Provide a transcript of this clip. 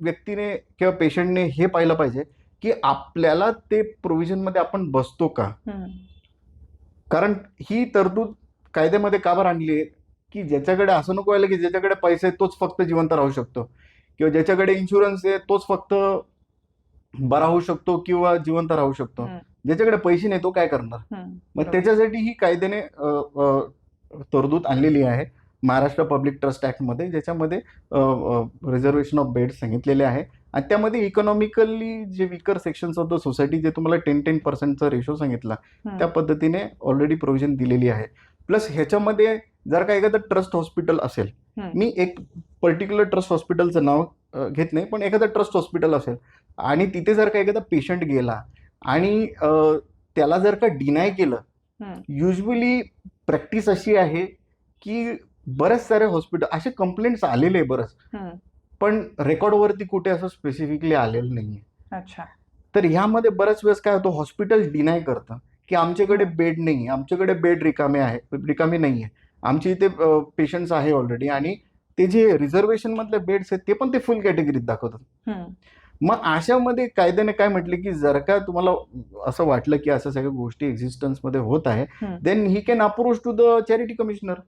व्यक्तीने किंवा पेशंटने हे पाहिलं पाहिजे की आपल्याला ते प्रोव्हिजनमध्ये आपण बसतो का. कारण ही तरतूद कायद्यामध्ये का बरं आणली आहे की ज्याच्याकडे असं नको व्हायला की ज्याच्याकडे पैसे आहेत तोच फक्त जिवंत राहू शकतो किंवा ज्याच्याकडे इन्शुरन्स आहे तोच फक्त बरा होऊ शकतो किंवा जिवंत राहू शकतो. ज्याच्याकडे पैसे नाही तो काय करणार. मग. त्याच्यासाठी ही कायद्याने तरतूद आणलेली आहे महाराष्ट्र पब्लिक ट्रस्ट ऍक्टमध्ये ज्याच्यामध्ये रिझर्वेशन ऑफ बेड सांगितलेले आहे आणि त्यामध्ये इकॉनॉमिकली जे weaker sections of the society जे तुम्हाला टेन टेन पर्सेंटचा रेशो सांगितला. त्या पद्धतीने ऑलरेडी प्रोव्हिजन दिलेली आहे प्लस ह्याच्यामध्ये जर का एखादं ट्रस्ट हॉस्पिटल असेल. मी एक पर्टिक्युलर ट्रस्ट हॉस्पिटलचं नाव घेत नाही पण एखादं ट्रस्ट हॉस्पिटल असेल आणि तिथे जर का एखादा पेशंट गेला आणि त्याला जर का डिनाय केलं. युजली प्रॅक्टिस अशी आहे की बरेच सारे हॉस्पिटल असे कंप्लेंट्स आलेले बरंच. पण रेकॉर्डवरती कुठे असं स्पेसिफिकली आलेलं नाही अच्छा. तर ह्यामध्ये बऱ्याच वेळेस काय होतं हॉस्पिटल डिनाय करतं की आमच्याकडे बेड नाही आमच्याकडे बेड रिकामे आहे रिकामे नाही आहे आमच्या इथे पेशंट्स आहे ऑलरेडी आणि ते जे रिझर्वेशन मधले बेड्स आहेत ते पण ते फुल कॅटेगरीत दाखवतात. मग अशामध्ये कायद्याने काय म्हटले की जर का तुम्हाला असं वाटलं की असं सगळ्या गोष्टी एक्झिस्टन्समध्ये होत आहे. Then he can approach to the charity commissioner